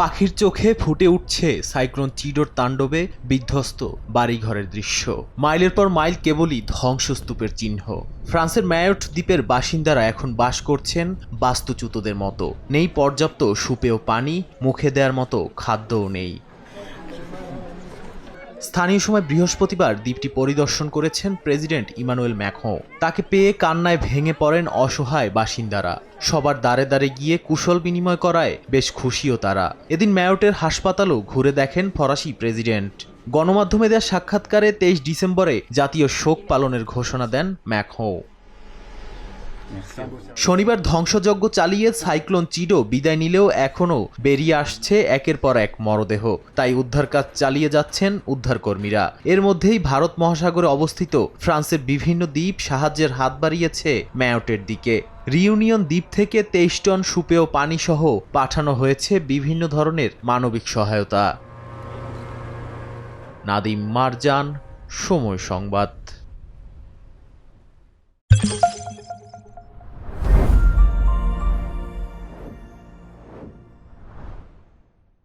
পাখির চোখে ফুটে উঠছে সাইক্লোন চিডোর তাণ্ডবে বিধ্বস্ত বাড়িঘরের দৃশ্য। মাইলের পর মাইল কেবলই ধ্বংসস্তূপের চিহ্ন। ফ্রান্সের ম্যায়ট দ্বীপের বাসিন্দারা এখন বাস করছেন বাস্তুচ্যুতদের মতো। নেই পর্যাপ্ত সুপেয় পানি, মুখে দেওয়ার মতো খাদ্যও নেই। স্থানীয় সময় বৃহস্পতিবার দ্বীপটি পরিদর্শন করেছেন প্রেসিডেন্ট ইমানুয়েল ম্যাখো তাকে পেয়ে কান্নায় ভেঙে পড়েন অসহায় বাসিন্দারা। সবার দ্বারে দ্বারে গিয়ে কুশল বিনিময় করায় বেশ খুশিও তারা। এদিন ম্যাওটের হাসপাতালও ঘুরে দেখেন ফরাসি প্রেসিডেন্ট। গণমাধ্যমে দেওয়া সাক্ষাৎকারে তেইশ ডিসেম্বরে জাতীয় শোক পালনের ঘোষণা দেন ম্যাকহো শনিবার ধ্বংসযজ্ঞ চালিয়ে সাইক্লোন চিডো বিদায় নিলেও এখনও বেরিয়ে আসছে একের পর এক মরদেহ। তাই উদ্ধার কাজ চালিয়ে যাচ্ছেন উদ্ধারকর্মীরা। এর মধ্যেই ভারত মহাসাগরে অবস্থিত ফ্রান্সের বিভিন্ন দ্বীপ সাহায্যের হাত বাড়িয়েছে ম্যাওটের দিকে। রিউনিয়ন দ্বীপ থেকে তেইশ টন সুপেয় পানি সহ পাঠানো হয়েছে বিভিন্ন ধরনের মানবিক সহায়তা। নাদিম মারজান, সময় সংবাদ।